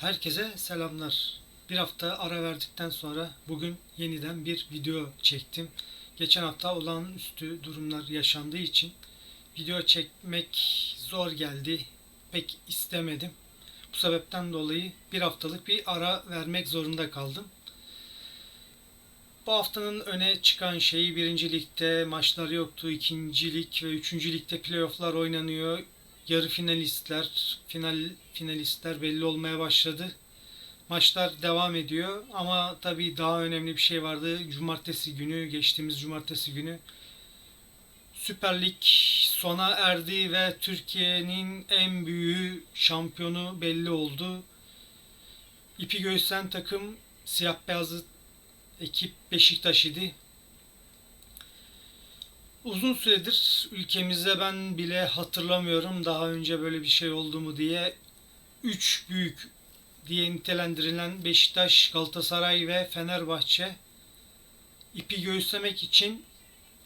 Herkese selamlar. Bir hafta ara verdikten sonra bugün yeniden bir video çektim. Geçen hafta olağanüstü durumlar yaşandığı için video çekmek zor geldi. Pek istemedim. Bu sebepten dolayı bir haftalık bir ara vermek zorunda kaldım. Bu haftanın öne çıkan şeyi birinci ligde maçlar yoktu. İkinci lig ve üçüncü ligde playofflar oynanıyor. Yarı finalistler, final finalistler belli olmaya başladı. Maçlar devam ediyor ama tabii daha önemli bir şey vardı. Cumartesi günü, geçtiğimiz cumartesi günü Süper Lig sona erdi ve Türkiye'nin en büyüğü şampiyonu belli oldu. İpi göğüslen takım siyah beyazlı ekip Beşiktaş idi. Uzun süredir ülkemizde ben bile hatırlamıyorum daha önce böyle bir şey oldu mu diye. Üç büyük diye nitelendirilen Beşiktaş, Galatasaray ve Fenerbahçe ipi göğüslemek için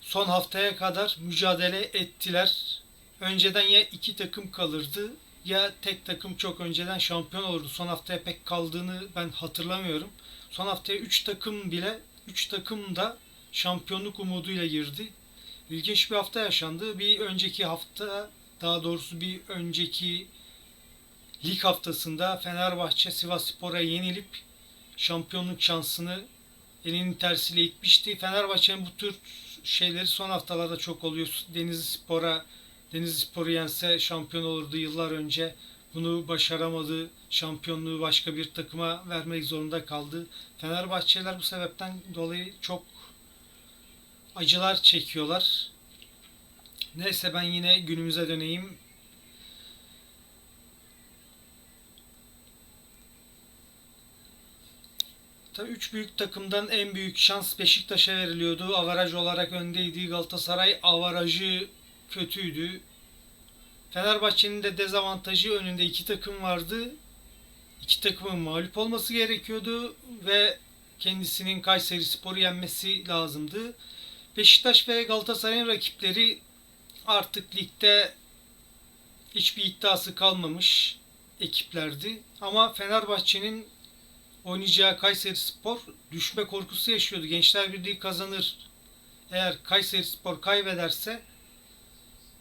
son haftaya kadar mücadele ettiler. Önceden ya iki takım kalırdı ya tek takım çok önceden şampiyon olurdu. Son haftaya pek kaldığını ben hatırlamıyorum. Son haftaya 3 takım bile 3 takım da şampiyonluk umuduyla girdi. İlginç bir hafta yaşandı. Bir önceki hafta daha doğrusu bir önceki lig haftasında Fenerbahçe Sivasspor'a yenilip şampiyonluk şansını elinin tersiyle itmişti. Fenerbahçe'nin bu tür şeyleri son haftalarda çok oluyor. Denizli Spor'a Denizli Spor'u yense şampiyon olurdu yıllar önce. Bunu başaramadı. Şampiyonluğu başka bir takıma vermek zorunda kaldı. Fenerbahçeliler bu sebepten dolayı çok acılar çekiyorlar. Neyse ben yine günümüze döneyim. Tabii üç büyük takımdan en büyük şans Beşiktaş'a veriliyordu. Avaraj olarak öndeydi. Galatasaray avarajı kötüydü. Fenerbahçe'nin de dezavantajı önünde iki takım vardı. İki takımın mağlup olması gerekiyordu ve kendisinin Kayseri Spor'u yenmesi lazımdı. Beşiktaş ve Galatasaray'ın rakipleri artık ligde hiçbir iddiası kalmamış ekiplerdi. Ama Fenerbahçe'nin oynayacağı Kayseri Spor düşme korkusu yaşıyordu. Gençler Birliği kazanır. Eğer Kayseri Spor kaybederse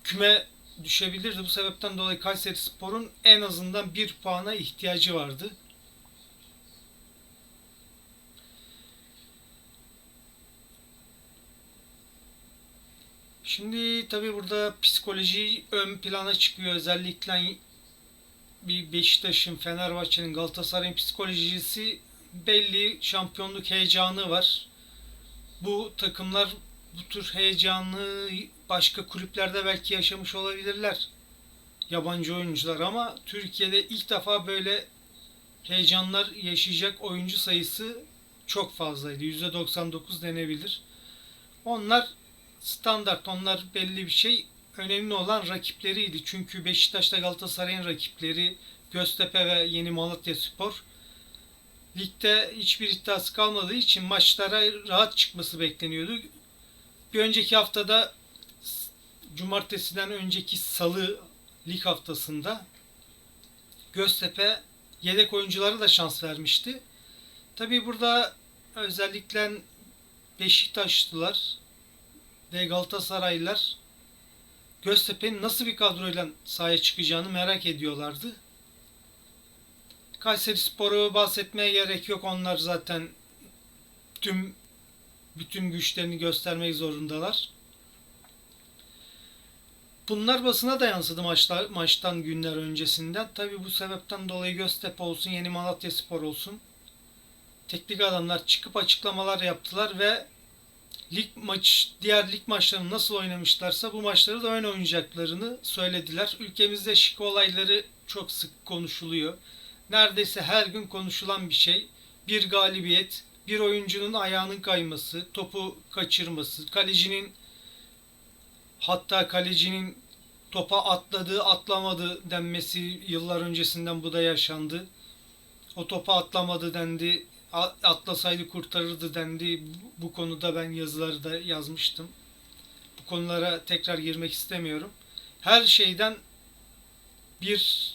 küme düşebilirdi. Bu sebepten dolayı Kayseri Spor'un en azından bir puana ihtiyacı vardı. Şimdi tabi burada psikoloji ön plana çıkıyor. Özellikle bir Beşiktaş'ın, Fenerbahçe'nin, Galatasaray'ın psikolojisi belli. Şampiyonluk heyecanı var. Bu takımlar bu tür heyecanı başka kulüplerde belki yaşamış olabilirler. Yabancı oyuncular ama Türkiye'de ilk defa böyle heyecanlar yaşayacak oyuncu sayısı çok fazlaydı. %99 denebilir. Onlar standart, onlar belli bir şey. Önemli olan rakipleriydi. Çünkü Beşiktaş'ta Galatasaray'ın rakipleri Göztepe ve Yeni Malatya Spor ligde hiçbir iddiası kalmadığı için maçlara rahat çıkması bekleniyordu. Bir önceki haftada cumartesiden önceki salı lig haftasında Göztepe yedek oyuncuları da şans vermişti. Tabi burada özellikle Beşiktaşlılar ve Galatasaraylılar Göztepe'nin nasıl bir kadroyla sahaya çıkacağını merak ediyorlardı. Kayseri Spor'u bahsetmeye gerek yok. Onlar zaten tüm bütün güçlerini göstermek zorundalar. Bunlar basına da yansıdı maçlar, maçtan günler öncesinden. Tabi bu sebepten dolayı Göztepe olsun, Yeni Malatya Spor olsun. Teknik adamlar çıkıp açıklamalar yaptılar ve lig maç diğer lig maçlarını nasıl oynamışlarsa bu maçları da ön oynayacaklarını söylediler. Ülkemizde şik olayları çok sık konuşuluyor. Neredeyse her gün konuşulan bir şey. Bir galibiyet, bir oyuncunun ayağının kayması, topu kaçırması, kalecinin hatta kalecinin topa atladığı atlamadı denmesi yıllar öncesinden bu da yaşandı. O topa atlamadı dendi, atlasaydı kurtarırdı dendi. Bu konuda ben yazıları da yazmıştım. Bu konulara tekrar girmek istemiyorum. Her şeyden bir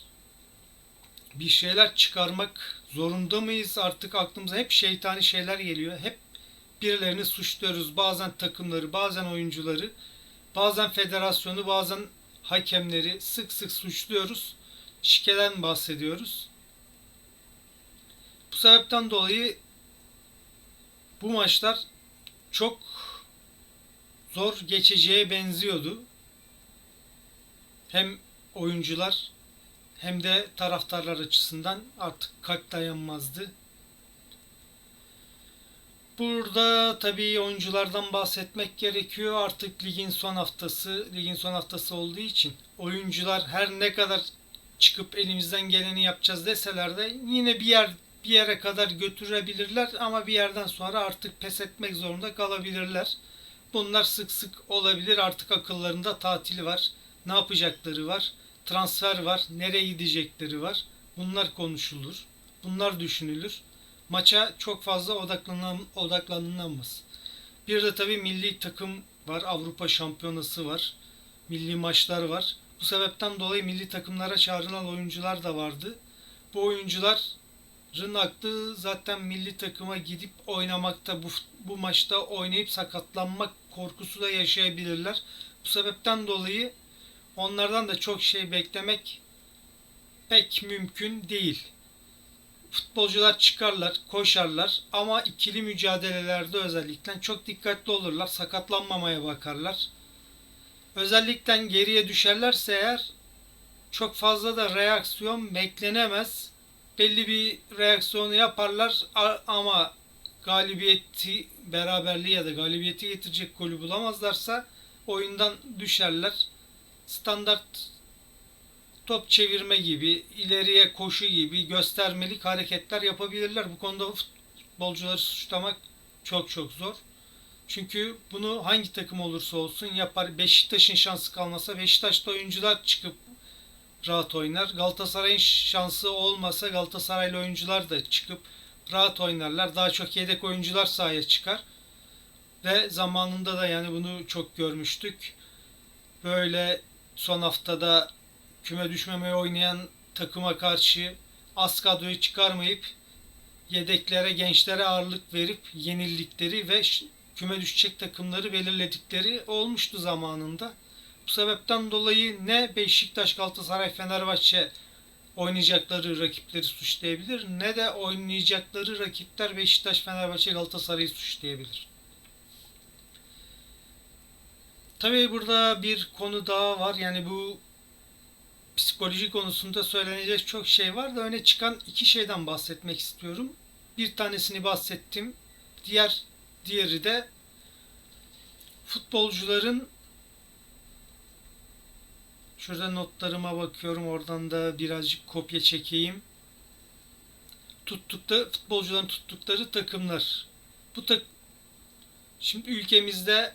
bir şeyler çıkarmak zorunda mıyız? Artık aklımıza hep şeytani şeyler geliyor. Hep birilerini suçluyoruz. Bazen takımları, bazen oyuncuları, bazen federasyonu, bazen hakemleri sık sık suçluyoruz. Şikeden bahsediyoruz. Bu sebepten dolayı bu maçlar çok zor geçeceğe benziyordu. Hem oyuncular hem de taraftarlar açısından artık kalp dayanmazdı. Burada tabii oyunculardan bahsetmek gerekiyor. Artık ligin son haftası, ligin son haftası olduğu için oyuncular her ne kadar çıkıp elimizden geleni yapacağız deseler de yine bir yer bir yere kadar götürebilirler ama bir yerden sonra artık pes etmek zorunda kalabilirler. Bunlar sık sık olabilir. Artık akıllarında tatili var. Ne yapacakları var. Transfer var. Nereye gidecekleri var. Bunlar konuşulur. Bunlar düşünülür. Maça çok fazla odaklanan, odaklanılmaz. Bir de tabii milli takım var. Avrupa şampiyonası var. Milli maçlar var. Bu sebepten dolayı milli takımlara çağrılan oyuncular da vardı. Bu oyuncuların aklı zaten milli takıma gidip oynamakta, bu, bu maçta oynayıp sakatlanmak korkusu da yaşayabilirler. Bu sebepten dolayı onlardan da çok şey beklemek pek mümkün değil. Futbolcular çıkarlar, koşarlar ama ikili mücadelelerde özellikle çok dikkatli olurlar, sakatlanmamaya bakarlar. Özellikle geriye düşerlerse eğer çok fazla da reaksiyon beklenemez. Belli bir reaksiyonu yaparlar ama galibiyeti, beraberliği ya da galibiyeti getirecek golü bulamazlarsa oyundan düşerler. Standart top çevirme gibi, ileriye koşu gibi göstermelik hareketler yapabilirler. Bu konuda futbolcuları suçlamak çok çok zor. Çünkü bunu hangi takım olursa olsun yapar. Beşiktaş'ın şansı kalmasa Beşiktaş'ta oyuncular çıkıp rahat oynar. Galatasaray'ın şansı olmasa Galatasaraylı oyuncular da çıkıp rahat oynarlar. Daha çok yedek oyuncular sahaya çıkar. Ve zamanında da yani bunu çok görmüştük. Böyle son haftada küme düşmemeye oynayan takıma karşı az kadroyu çıkarmayıp yedeklere, gençlere ağırlık verip yenildikleri ve küme düşecek takımları belirledikleri olmuştu zamanında. Bu sebepten dolayı ne Beşiktaş, Galatasaray, Fenerbahçe oynayacakları rakipleri suçlayabilir ne de oynayacakları rakipler Beşiktaş, Fenerbahçe, Galatasaray'ı suçlayabilir. Tabii burada bir konu daha var. Yani bu psikoloji konusunda söylenecek çok şey var da öne çıkan iki şeyden bahsetmek istiyorum. Bir tanesini bahsettim. Diğer diğeri de futbolcuların şurada notlarıma bakıyorum. Oradan da birazcık kopya çekeyim. Tuttukta futbolcuların tuttukları takımlar. Bu tak Şimdi ülkemizde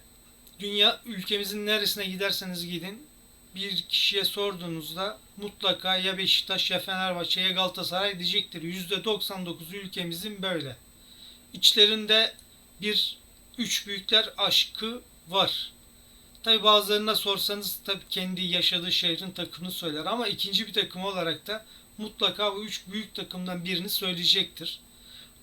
dünya ülkemizin neresine giderseniz gidin bir kişiye sorduğunuzda mutlaka ya Beşiktaş ya Fenerbahçe ya Galatasaray diyecektir. %99 ülkemizin böyle. İçlerinde bir üç büyükler aşkı var. Tabi bazılarına sorsanız tabi kendi yaşadığı şehrin takımını söyler ama ikinci bir takım olarak da mutlaka bu üç büyük takımdan birini söyleyecektir.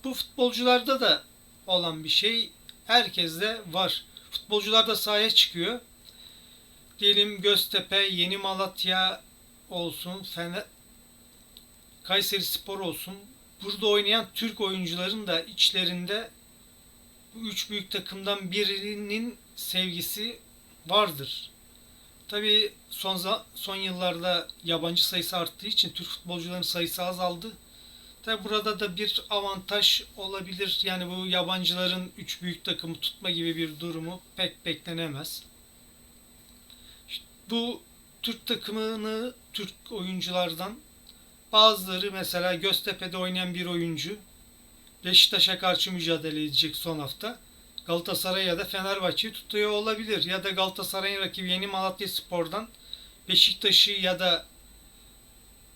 Bu futbolcularda da olan bir şey herkeste var. Futbolcular da sahaya çıkıyor diyelim Göztepe, Yeni Malatya olsun, Fener, Kayseri Spor olsun. Burada oynayan Türk oyuncuların da içlerinde bu üç büyük takımdan birinin sevgisi vardır. Tabii son son yıllarda yabancı sayısı arttığı için Türk futbolcuların sayısı azaldı. Tabi burada da bir avantaj olabilir. Yani bu yabancıların üç büyük takımı tutma gibi bir durumu pek beklenemez bu Türk takımını Türk oyunculardan bazıları mesela Göztepe'de oynayan bir oyuncu Beşiktaş'a karşı mücadele edecek son hafta. Galatasaray ya da Fenerbahçe'yi tutuyor olabilir. Ya da Galatasaray'ın rakibi Yeni Malatya Spor'dan Beşiktaş'ı ya da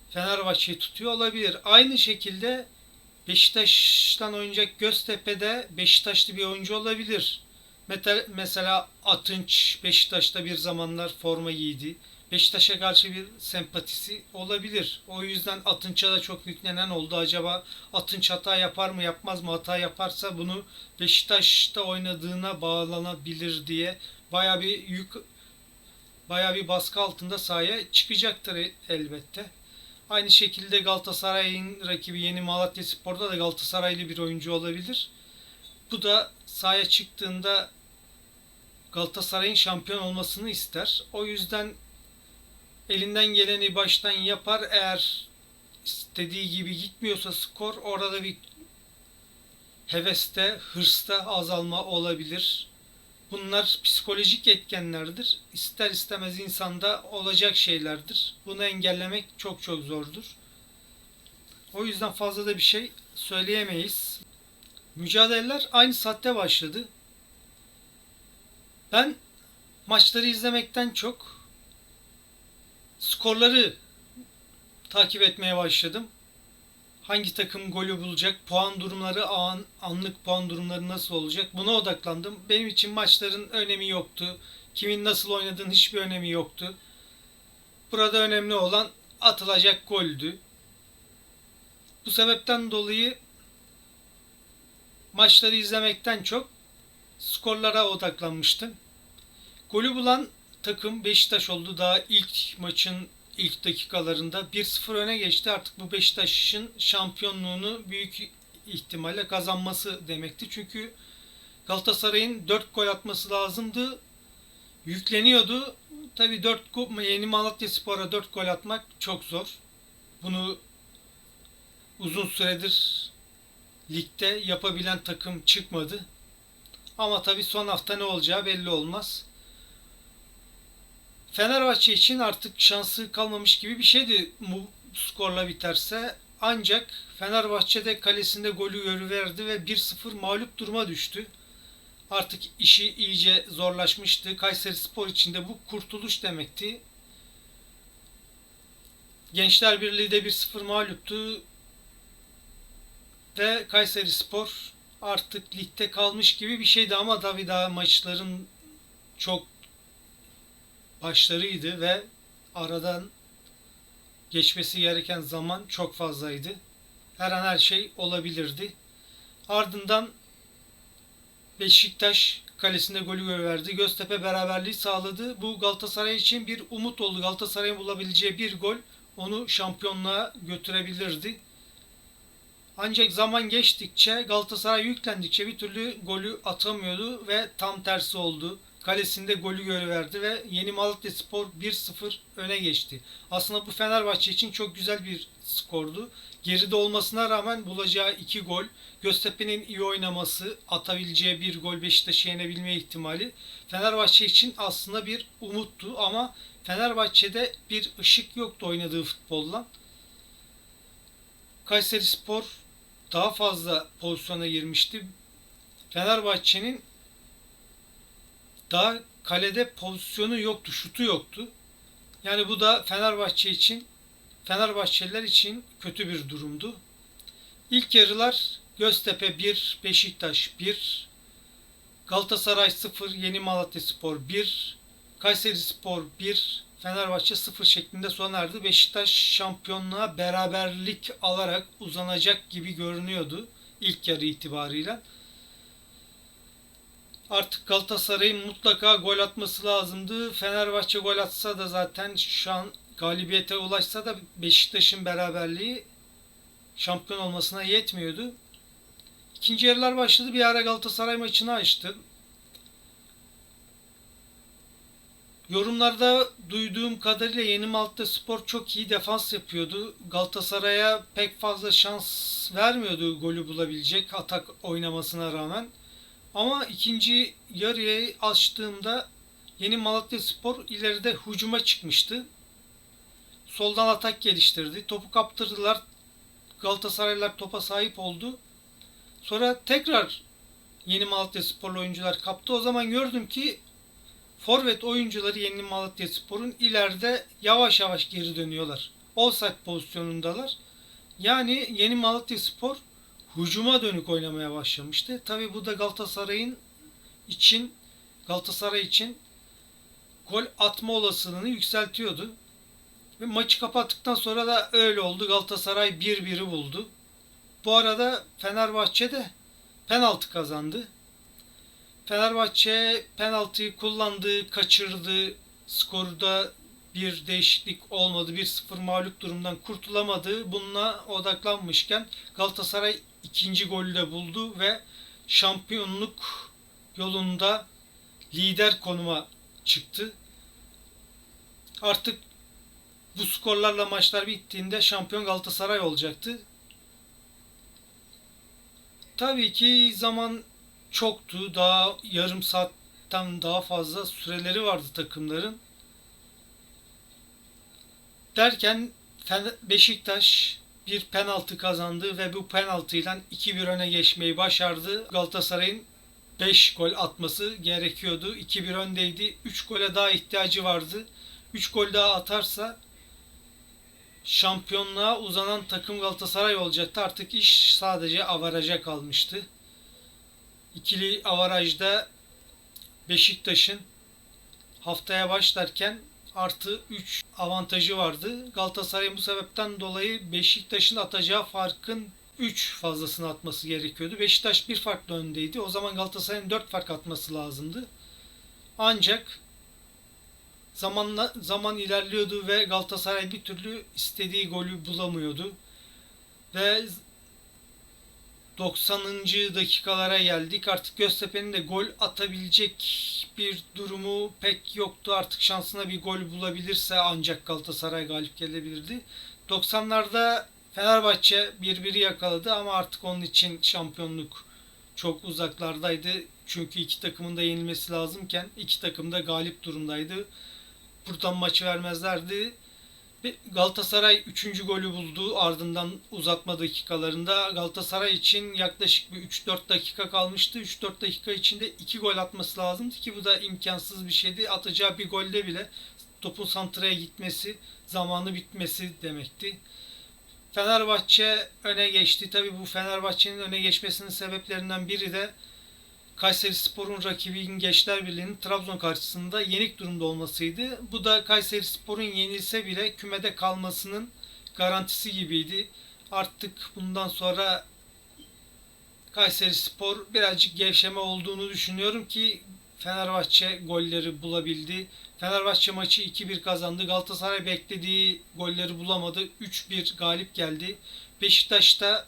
Fenerbahçe'yi tutuyor olabilir. Aynı şekilde Beşiktaş'tan oynayacak Göztepe'de Beşiktaşlı bir oyuncu olabilir. Mesela Atınç Beşiktaş'ta bir zamanlar forma giydi. Beşiktaş'a karşı bir sempatisi olabilir. O yüzden Atınç'a da çok yüklenen oldu. Acaba Atınç hata yapar mı yapmaz mı? Hata yaparsa bunu Beşiktaş'ta oynadığına bağlanabilir diye baya bir yük baya bir baskı altında sahaya çıkacaktır elbette. Aynı şekilde Galatasaray'ın rakibi Yeni Malatya Spor'da da Galatasaraylı bir oyuncu olabilir. Bu da sahaya çıktığında Galatasaray'ın şampiyon olmasını ister. O yüzden elinden geleni baştan yapar. Eğer istediği gibi gitmiyorsa skor orada bir heveste, hırsta azalma olabilir. Bunlar psikolojik etkenlerdir. İster istemez insanda olacak şeylerdir. Bunu engellemek çok çok zordur. O yüzden fazla da bir şey söyleyemeyiz. Mücadeleler aynı saatte başladı. Ben maçları izlemekten çok skorları takip etmeye başladım. Hangi takım golü bulacak, puan durumları, an, anlık puan durumları nasıl olacak buna odaklandım. Benim için maçların önemi yoktu. Kimin nasıl oynadığının hiçbir önemi yoktu. Burada önemli olan atılacak goldü. Bu sebepten dolayı maçları izlemekten çok skorlara odaklanmıştım. Golü bulan takım Beşiktaş oldu. Daha ilk maçın ilk dakikalarında 1-0 öne geçti. Artık bu Beşiktaş'ın şampiyonluğunu büyük ihtimalle kazanması demekti. Çünkü Galatasaray'ın 4 gol atması lazımdı. Yükleniyordu. Tabii 4 gol, Yeni Malatya Spor'a 4 gol atmak çok zor. Bunu uzun süredir ligde yapabilen takım çıkmadı. Ama tabii son hafta ne olacağı belli olmaz. Fenerbahçe için artık şansı kalmamış gibi bir şeydi bu skorla biterse. Ancak Fenerbahçe de kalesinde golü görüverdi ve 1-0 mağlup duruma düştü. Artık işi iyice zorlaşmıştı. Kayseri Spor için de bu kurtuluş demekti. Gençler Birliği de 1-0 mağluptu. Ve Kayseri Spor artık ligde kalmış gibi bir şeydi ama tabii daha maçların çok başlarıydı ve aradan geçmesi gereken zaman çok fazlaydı. Her an her şey olabilirdi. Ardından Beşiktaş kalesinde golü verdi. Göztepe beraberliği sağladı. Bu Galatasaray için bir umut oldu. Galatasaray'ın bulabileceği bir gol onu şampiyonluğa götürebilirdi. Ancak zaman geçtikçe Galatasaray yüklendikçe bir türlü golü atamıyordu ve tam tersi oldu. Kalesinde golü görüverdi ve Yeni Malatya Spor 1-0 öne geçti. Aslında bu Fenerbahçe için çok güzel bir skordu. Geride olmasına rağmen bulacağı 2 gol, Göztepe'nin iyi oynaması, atabileceği bir gol Beşiktaş'ı yenebilme ihtimali Fenerbahçe için aslında bir umuttu ama Fenerbahçe'de bir ışık yoktu oynadığı futboldan. Kayseri Spor daha fazla pozisyona girmişti. Fenerbahçe'nin daha kalede pozisyonu yoktu, şutu yoktu. Yani bu da Fenerbahçe için, Fenerbahçeliler için kötü bir durumdu. İlk yarılar Göztepe 1, Beşiktaş 1, Galatasaray 0, Yeni Malatya Spor 1, Kayseri Spor 1, Fenerbahçe 0 şeklinde sona erdi. Beşiktaş şampiyonluğa beraberlik alarak uzanacak gibi görünüyordu ilk yarı itibarıyla. Artık Galatasaray'ın mutlaka gol atması lazımdı. Fenerbahçe gol atsa da zaten şu an galibiyete ulaşsa da Beşiktaş'ın beraberliği şampiyon olmasına yetmiyordu. İkinci yarılar başladı. Bir ara Galatasaray maçını açtı. Yorumlarda duyduğum kadarıyla Yeni Malatya Spor çok iyi defans yapıyordu. Galatasaray'a pek fazla şans vermiyordu golü bulabilecek atak oynamasına rağmen. Ama ikinci yarıyı açtığımda Yeni Malatya Spor ileride hücuma çıkmıştı. Soldan atak geliştirdi. Topu kaptırdılar. Galatasaraylılar topa sahip oldu. Sonra tekrar Yeni Malatya Sporlu oyuncular kaptı. O zaman gördüm ki forvet oyuncuları Yeni Malatya Spor'un ileride yavaş yavaş geri dönüyorlar. Offside pozisyonundalar. Yani Yeni Malatya Spor hücuma dönük oynamaya başlamıştı. Tabi bu da Galatasaray'ın için Galatasaray için gol atma olasılığını yükseltiyordu. Ve maçı kapattıktan sonra da öyle oldu. Galatasaray 1-1'i buldu. Bu arada Fenerbahçe de penaltı kazandı. Fenerbahçe penaltıyı kullandı, kaçırdı. Skorda bir değişiklik olmadı. 1-0 mağlup durumdan kurtulamadı. Bununla odaklanmışken Galatasaray ikinci golü de buldu ve şampiyonluk yolunda lider konuma çıktı. Artık bu skorlarla maçlar bittiğinde şampiyon Galatasaray olacaktı. Tabii ki zaman çoktu. Daha yarım saatten daha fazla süreleri vardı takımların. Derken Beşiktaş bir penaltı kazandı ve bu penaltıyla 2-1 öne geçmeyi başardı. Galatasaray'ın 5 gol atması gerekiyordu. 2-1 öndeydi. 3 gole daha ihtiyacı vardı. 3 gol daha atarsa şampiyonluğa uzanan takım Galatasaray olacaktı. Artık iş sadece avaraja kalmıştı. İkili avarajda Beşiktaş'ın haftaya başlarken artı 3 avantajı vardı. Galatasaray'ın bu sebepten dolayı Beşiktaş'ın atacağı farkın 3 fazlasını atması gerekiyordu. Beşiktaş bir farklı öndeydi. O zaman Galatasaray'ın 4 fark atması lazımdı. Ancak zamanla zaman ilerliyordu ve Galatasaray bir türlü istediği golü bulamıyordu. Ve 90. dakikalara geldik. Artık Göztepe'nin de gol atabilecek bir durumu pek yoktu. Artık şansına bir gol bulabilirse ancak Galatasaray galip gelebilirdi. 90'larda Fenerbahçe birbiri yakaladı ama artık onun için şampiyonluk çok uzaklardaydı. Çünkü iki takımın da yenilmesi lazımken iki takım da galip durumdaydı. Buradan maçı vermezlerdi. Galatasaray 3. golü buldu ardından uzatma dakikalarında. Galatasaray için yaklaşık bir 3-4 dakika kalmıştı. 3-4 dakika içinde 2 gol atması lazımdı ki bu da imkansız bir şeydi. Atacağı bir golde bile topun santraya gitmesi, zamanı bitmesi demekti. Fenerbahçe öne geçti. Tabi bu Fenerbahçe'nin öne geçmesinin sebeplerinden biri de Kayseri Spor'un rakibinin Gençler Birliği'nin Trabzon karşısında yenik durumda olmasıydı. Bu da Kayseri Spor'un yenilse bile kümede kalmasının garantisi gibiydi. Artık bundan sonra Kayseri Spor birazcık gevşeme olduğunu düşünüyorum ki Fenerbahçe golleri bulabildi. Fenerbahçe maçı 2-1 kazandı. Galatasaray beklediği golleri bulamadı. 3-1 galip geldi. Beşiktaş da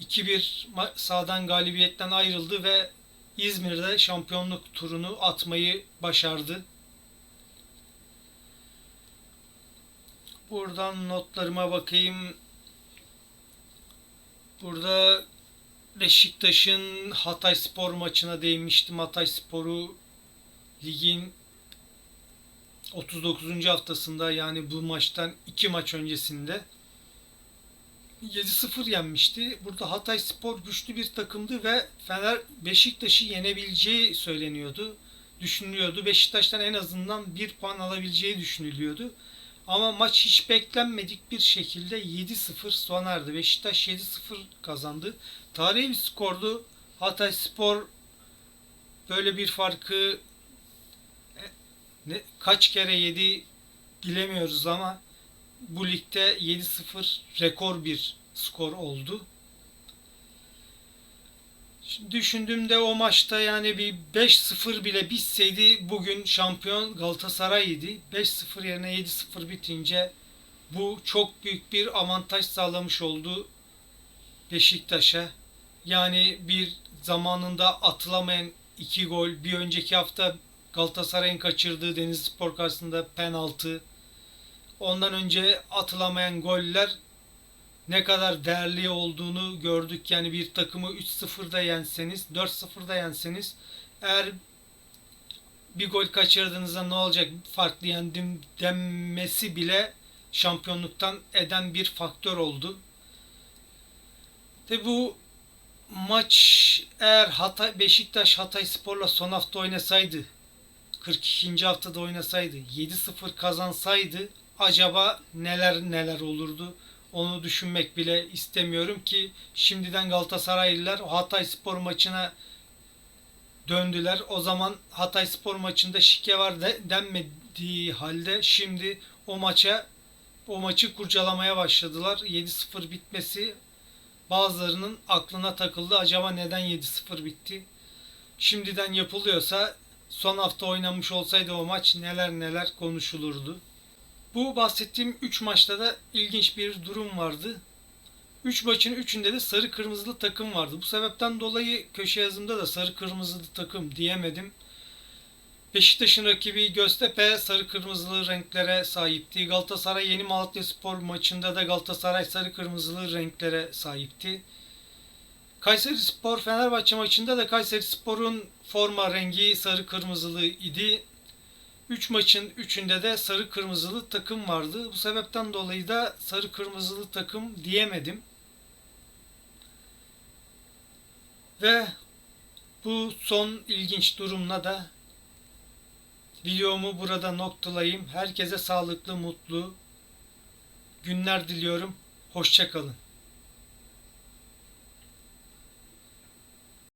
2-1 sağdan galibiyetten ayrıldı ve İzmir'de şampiyonluk turunu atmayı başardı. Buradan notlarıma bakayım. Burada Beşiktaş'ın Hatay Spor maçına değinmiştim. Hatay Spor'u ligin 39. haftasında yani bu maçtan 2 maç öncesinde 7-0 yenmişti. Burada Hatay Spor güçlü bir takımdı ve Fener Beşiktaş'ı yenebileceği söyleniyordu. Düşünülüyordu. Beşiktaş'tan en azından bir puan alabileceği düşünülüyordu. Ama maç hiç beklenmedik bir şekilde 7-0 sona erdi. Beşiktaş 7-0 kazandı. Tarihi bir skordu. Hatay Spor böyle bir farkı e, ne, kaç kere yedi bilemiyoruz ama bu ligde 7-0 rekor bir skor oldu. Şimdi düşündüğümde o maçta yani bir 5-0 bile bitseydi bugün şampiyon Galatasaray idi. 5-0 yerine 7-0 bitince bu çok büyük bir avantaj sağlamış oldu Beşiktaş'a. Yani bir zamanında atılamayan iki gol, bir önceki hafta Galatasaray'ın kaçırdığı Denizlispor karşısında penaltı, ondan önce atılamayan goller ne kadar değerli olduğunu gördük. Yani bir takımı 3-0'da yenseniz, 4-0'da yenseniz eğer bir gol kaçırdığınızda ne olacak farklı yendim denmesi bile şampiyonluktan eden bir faktör oldu. Ve bu maç eğer Hatay, Beşiktaş Hatay Spor'la son hafta oynasaydı 42. haftada oynasaydı 7-0 kazansaydı acaba neler neler olurdu? Onu düşünmek bile istemiyorum ki şimdiden Galatasaraylılar Hatay Spor maçına döndüler. O zaman Hatay Spor maçında şike var de, denmediği halde şimdi o maça o maçı kurcalamaya başladılar. 7-0 bitmesi bazılarının aklına takıldı. Acaba neden 7-0 bitti? Şimdiden yapılıyorsa son hafta oynanmış olsaydı o maç neler neler konuşulurdu. Bu bahsettiğim 3 maçta da ilginç bir durum vardı. 3 maçın 3'ünde de sarı kırmızılı takım vardı. Bu sebepten dolayı köşe yazımda da sarı kırmızılı takım diyemedim. Beşiktaş'ın rakibi Göztepe sarı kırmızılı renklere sahipti. Galatasaray Yeni Malatya Spor maçında da Galatasaray sarı kırmızılı renklere sahipti. Kayseri Spor Fenerbahçe maçında da Kayseri Spor'un forma rengi sarı kırmızılı idi. 3 maçın 3'ünde de sarı kırmızılı takım vardı. Bu sebepten dolayı da sarı kırmızılı takım diyemedim. Ve bu son ilginç durumla da videomu burada noktalayayım. Herkese sağlıklı, mutlu günler diliyorum. Hoşçakalın.